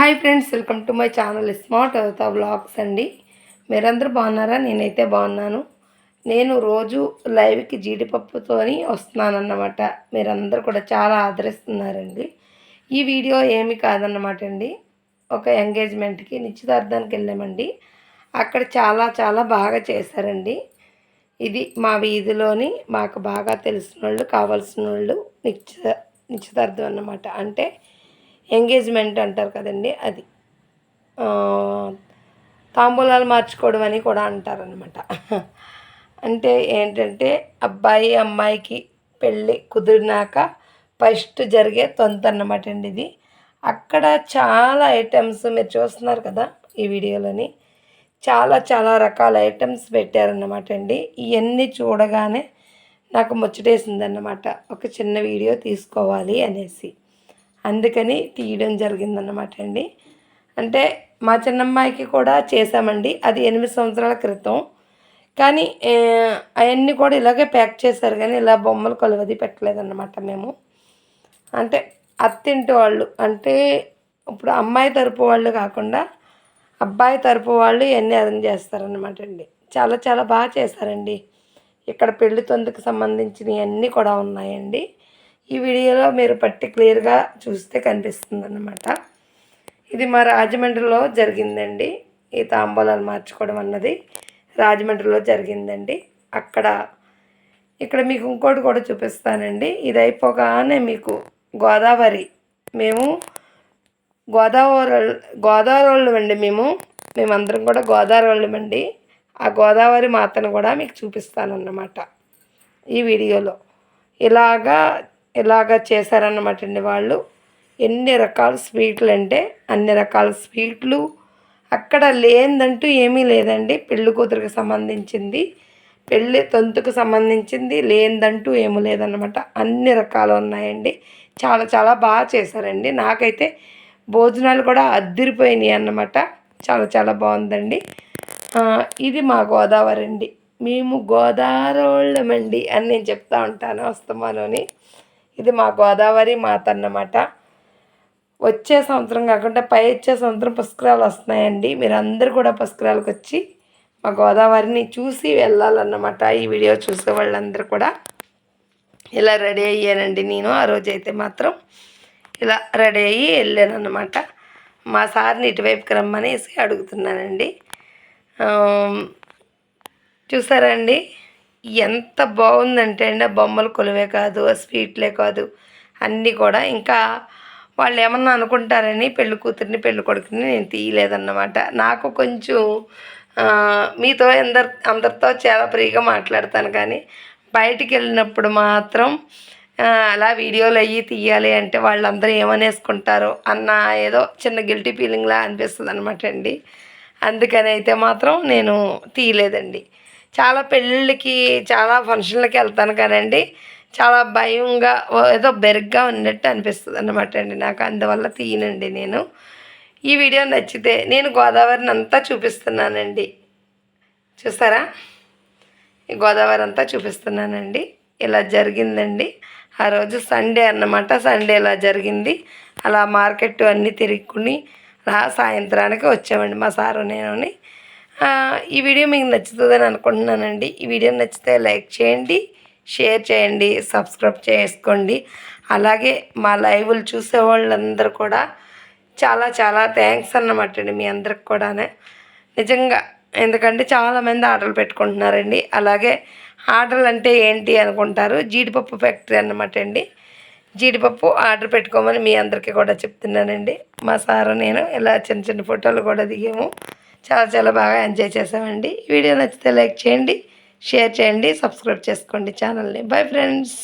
Hi friends welcome to my channel smart అవుతా blogs అండి. మీరందరూ బాగున్నారా? నేనైతే బాగున్నాను. నేను రోజు లైవ్కి జీడిపప్పుతోని వస్తున్నానన్నమాట. మీరందరూ కూడా చాలా ఆదరిస్తున్నారండి. ఈ వీడియో ఏమి కాదన్నమాట అండి. ఒక ఎంగేజ్మెంట్కి నిశ్చితార్థానికి వెళ్ళామండి. అక్కడ చాలా చాలా బాగా చేశారండి. ఇది మా వీధిలోని మాకు బాగా తెలిసిన వాళ్ళు కావాల్సిన వాళ్ళు నిశ్చిత నిశ్చితార్థం అన్నమాట. అంటే ఎంగేజ్మెంట్ అంటారు కదండి అది. తాంబూలాలు మార్చుకోవడం అని కూడా అంటారనమాట అంటే ఏంటంటే అబ్బాయి అమ్మాయికి పెళ్ళి కుదిరినాక ఫస్ట్ జరిగే తొంత అన్నమాట అండి ఇది. అక్కడ చాలా ఐటమ్స్ మీరు చూస్తున్నారు కదా ఈ వీడియోలోని. చాలా చాలా రకాల ఐటమ్స్ పెట్టారన్నమాట అండి. ఇవన్నీ చూడగానే నాకు ముచ్చటేసిందన్నమాట. ఒక చిన్న వీడియో తీసుకోవాలి అనేసి. అందుకని తీయడం జరిగిందన్నమాట అండి. అంటే మా చిన్నమ్మాయికి కూడా చేశామండి. అది ఎనిమిది సంవత్సరాల క్రితం. కానీ అవన్నీ కూడా ఇలాగే ప్యాక్ చేశారు కానీ ఇలా బొమ్మలు కొలవది పెట్టలేదన్నమాట మేము. అంటే అత్తింటి వాళ్ళు అంటే ఇప్పుడు అమ్మాయి తరపు వాళ్ళు కాకుండా అబ్బాయి తరపు వాళ్ళు ఇవన్నీ అరేంజ్ చేస్తారనమాట అండి. చాలా చాలా బాగా చేశారండి. ఇక్కడ పెళ్ళి తొందుకు సంబంధించినవి అన్నీ కూడా ఉన్నాయండి. ఈ వీడియోలో మీరు పట్టి క్లియర్గా చూస్తే కనిపిస్తుంది అన్నమాట ఇది మా రాజమండ్రిలో జరిగిందండి. ఈ తాంబూలాలు మార్చుకోవడం అన్నది రాజమండ్రిలో జరిగిందండి. అక్కడ ఇక్కడ మీకు ఇంకోటి కూడా చూపిస్తానండి. ఇది అయిపోగానే మీకు గోదావరి మేము గోదావరి గోదావరి వాళ్ళం అండి మేము. మేమందరం కూడా గోదావరి వాళ్ళం అండి. ఆ గోదావరి మాతను కూడా మీకు చూపిస్తానన్నమాట ఈ వీడియోలో. ఇలాగా ఇలాగా చేశారన్నమాట అండి వాళ్ళు? ఎన్ని రకాల స్వీట్లు అంటే అన్ని రకాల స్వీట్లు. అక్కడ లేదంటూ ఏమీ లేదండి. పెళ్ళి కూతురికి సంబంధించింది. పెళ్ళి తంతుకు సంబంధించింది. లేదంటూ ఏమీ లేదన్నమాట. అన్ని రకాలు ఉన్నాయండి. చాలా చాలా బాగా చేశారండి. నాకైతే భోజనాలు కూడా అద్దిరిపోయినాయి అన్నమాట. చాలా చాలా బాగుందండి. ఇది మా గోదావరి అండి మేము గోదావరి వాళ్ళమండి అని నేను చెప్తా ఉంటాను వస్తమానని ఇది మా గోదావరి మాత అన్నమాట. వచ్చే సంవత్సరం కాకుండా పై వచ్చే సంవత్సరం పుష్కరాలు వస్తున్నాయండి. మీరు అందరు కూడా పుష్కరాలకు వచ్చి మా గోదావరిని చూసి వెళ్ళాలన్నమాట ఈ వీడియో చూసే వాళ్ళందరూ కూడా. ఇలా రెడీ అయ్యానండి నేను ఆ రోజు అయితే మాత్రం. ఇలా రెడీ అయ్యి వెళ్ళాను అనమాట మా సార్ని ఇటువైపుకి రమ్మనేసి అడుగుతున్నానండి. చూసారండి చూసారా అండి? ఎంత బాగుందంటే అండి ఆ బొమ్మలు కొలువే కాదు ఆ స్వీట్లే కాదు అన్నీ కూడా. ఇంకా వాళ్ళు ఏమన్నా అనుకుంటారని పెళ్ళి కూతురిని పెళ్ళి కొడుకుని నేను తీయలేదన్నమాట. నాకు కొంచెం మీతో అందరు అందరితో చాలా ఫ్రీగా మాట్లాడతాను కానీ బయటికి వెళ్ళినప్పుడు మాత్రం అలా వీడియోలు అయ్యి తీయాలి అంటే వాళ్ళందరూ ఏమనేసుకుంటారో అన్న ఏదో చిన్న గిల్టీ ఫీలింగ్లా అనిపిస్తుంది అనమాట అండి. అందుకని అయితే మాత్రం నేను తీయలేదండి. చాలా పెళ్ళిళ్ళకి చాలా ఫంక్షన్లకి వెళ్తాను కానండి చాలా భయంగా ఏదో బెరుగ్గా ఉన్నట్టు అనిపిస్తుంది అనమాట అండి నాకు. అందువల్ల తీయనండి నేను. ఈ వీడియో నచ్చితే నేను గోదావరిని అంతా చూపిస్తున్నానండి. చూసారా ఈ గోదావరి అంతా చూపిస్తున్నానండి. ఇలా జరిగిందండి. ఆ రోజు సండే అన్నమాట. సండే ఇలా జరిగింది. అలా మార్కెట్ అన్నీ తిరుగుకుని అలా సాయంత్రానికి వచ్చామండి మా సారు నేను ఈ వీడియో మీకు నచ్చుతుందని అనుకుంటున్నానండి. ఈ వీడియో నచ్చితే లైక్ చేయండి షేర్ చేయండి సబ్స్క్రైబ్ చేసుకోండి. అలాగే మా లైవ్లు చూసే వాళ్ళందరూ కూడా చాలా చాలా థ్యాంక్స్ అన్నమాట అండి మీ అందరికి కూడా నిజంగా ఎందుకంటే చాలామంది ఆర్డర్లు పెట్టుకుంటున్నారండి. అలాగే ఆర్డర్లు అంటే ఏంటి అనుకుంటారు? జీడిపప్పు ఫ్యాక్టరీ అన్నమాట అండి. జీడిపప్పు ఆర్డర్ పెట్టుకోమని మీ అందరికీ కూడా చెప్తున్నానండి. మా సారు నేను ఇలా చిన్న చిన్న ఫోటోలు కూడా దిగాము. చాలా చాలా బాగా ఎంజాయ్ చేసామండి వీడియో నచ్చితే లైక్ చేయండి షేర్ చేయండి సబ్స్క్రైబ్ చేసుకోండి ఛానల్ని. Bye friends